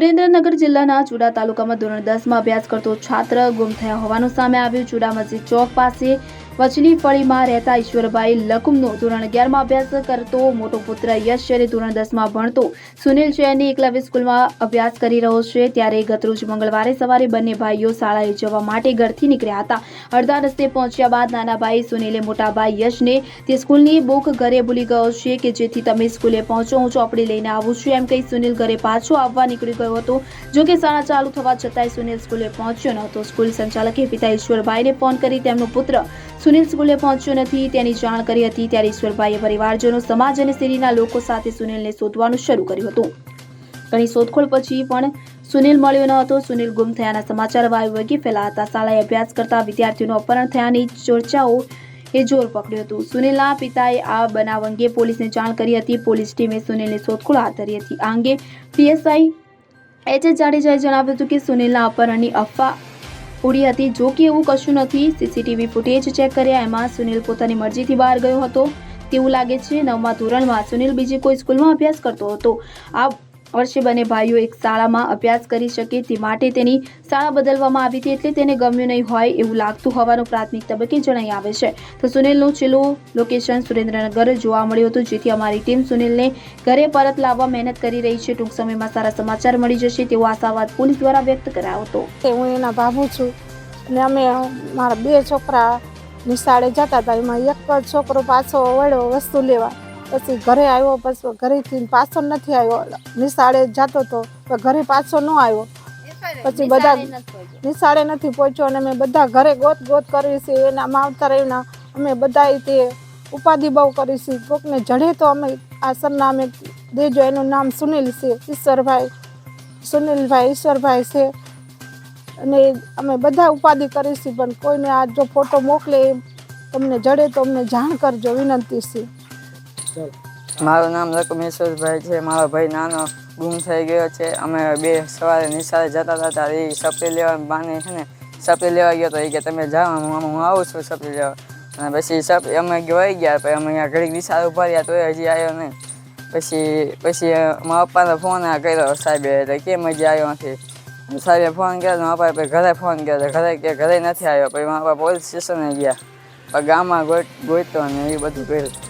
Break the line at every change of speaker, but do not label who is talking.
સુરેન્દ્રનગર જિલ્લાના ચુડા તાલુકામાં ધોરણ દસમાં અભ્યાસ કરતો છાત્ર ગુમ થયા હોવાનું સામે આવ્યું. ચુડા મસ્જિદ ચોક પાસે વચલી ફળીમાં રહેતા ઈશ્વરભાઈ લકુમનો ધોરણ અગિયારમાં અભ્યાસ કરતો, મોટો પુત્ર યશ છે ધોરણ દસમાં ભણતો. સુનિલ જૈની એકલવ્ય સ્કૂલમાં અભ્યાસ કરી રહ્યો છે ત્યારે ગતરોજ મંગળવારે સવારે બંને ભાઈઓ શાળાએ જવા માટે ઘરથી નીકળ્યા હતા. અડધા રસ્તે પહોંચ્યા બાદ નાના ભાઈ સુનિલે મોટા ભાઈ યશને તે સ્કૂલની બુક ઘરે ભૂલી ગયો છે કે જેથી તમે સ્કૂલે પહોંચો, હું ચોપડી લઈને આવું છું. એમ કહી સુનિલ ઘરે પાછો આવવા નીકળી ગયો હતો. જો કે શાળા ચાલુ થવા છતાંય સુનિલ સ્કૂલે પહોંચ્યો ન હતો સ્કૂલ સંચાલકે પિતા ઈશ્વરભાઈને ફોન કરી તેમનો પુત્ર સુનિલ સ્કૂલે પહોંચ્યો નથી. તેની જાણ કરી હતી ત્યારે ઈશ્વરભાઈએ પરિવારજનો, સમાજ અને શેરીના લોકો સાથે સુનિલને શોધવાનું શરૂ કર્યું હતું. ઘણી શોધખોળ પછી પણ સુનિલ મળ્યો ન હતો. સુનિલ ગુમ થયાના સમાચાર વાયુવેગી ફેલાયા હતા શાળાએ અભ્યાસ કરતા વિદ્યાર્થીઓનું અપહરણ થયાની ચર્ચાઓ એ જોર પકડ્યું હતું. સુનિલના પિતાએ આ બનાવ અંગે પોલીસને જાણ કરી હતી. પોલીસ ટીમે સુનિલની શોધખોળ હાથ ધરી હતી. આ અંગે પીએસઆઈ એચ એસ જાડેજાએ જણાવ્યું હતું કે સુનિલના અપહરણની અફવા ઉડી હતી. જો કે એવું કશું નથી સીસીટીવી ફૂટેજ ચેક કર્યા. એમાં સુનિલ પોતાની મરજીથી બહાર ગયો હતો. તેવું લાગે છે, નવમા ધોરણમાં સુનિલ બીજી કોઈ સ્કૂલમાં અભ્યાસ કરતો હતો. આ વર્ષે બંને ભાઈઓ એક શાળામાં અભ્યાસ કરી શકે તે માટે તેની શાળા બદલવામાં આવી હતી એટલે તેને ગમ્યું નહીં હોય એવું લાગતું હોવાનું પ્રાથમિક તબક્કે જણાઈ આવે છે. તો સુનિલનું છેલ્લું લોકેશન સુરેન્દ્રનગર જોવા મળ્યું હતું, જેથી અમારી ટીમ સુનિલને ઘરે પરત લાવવા મહેનત કરી રહી છે. ટૂંક સમયમાં સારા સમાચાર મળી જશે તેવો આશાવાદ પોલીસ દ્વારા વ્યક્ત કરાયો હતો.
હું એના બાબુ છું ને અમે મારા બે છોકરા નિશાળે જતા હતા. એમાં એક જ છોકરો પાછો વળ્યો વસ્તુ લેવા. પછી ઘરે આવ્યો પછી ઘરેથી પાછો નથી આવ્યો. નિશાળે જતો હતો તો ઘરે પાછો ન આવ્યો. પછી બધા નિશાળે નથી પહોંચ્યો અને અમે બધા ઘરે ગોત ગોત કરી છે એના માવતર એના અમે બધા તે ઉપાધિ બહુ કરી છે. કોકને જડે તો અમે આ સરનામે દેજો એનું નામ સુનિલ છે ઈશ્વરભાઈ સુનિલભાઈ ઈશ્વરભાઈ છે. અને અમે બધા ઉપાધિ કરીશું પણ કોઈને આ જો ફોટો મોકલે એમ તમને જડે તો અમને જાણ કરજો વિનંતી છે.
મારું નામ લકમેશ્વરભાઈ છે. મારો ભાઈ નાનો ગુમ થઈ ગયો છે. અમે બે સવારે નિશાળે જતા હતા ત્યારે એ સપરી લેવા બાને છે ને, સપરી લેવા ગયો તો એ કે, તમે જાઓ, હું હું આવું છું સપરી લેવા. અને પછી સપ અમે ગવાઈ ગયા પછી અમે અહીંયા ઘડીક નિશાળ ઊભા રહ્યા તો હજી આવ્યો નહીં. પછી પછી મારા પપ્પાને ફોન કર્યો, સાહેબે એટલે કેમ હજી આવ્યો નથી? સાહેબે ફોન કર્યો, મારા પપ્પાએ ઘરે ફોન કર્યો ઘરે કે, ઘરે નથી આવ્યો પછી મારા પોલીસ સ્ટેશને ગયા. ગામમાં ગોઈ ગોઈતો ને એ બધું કર્યું.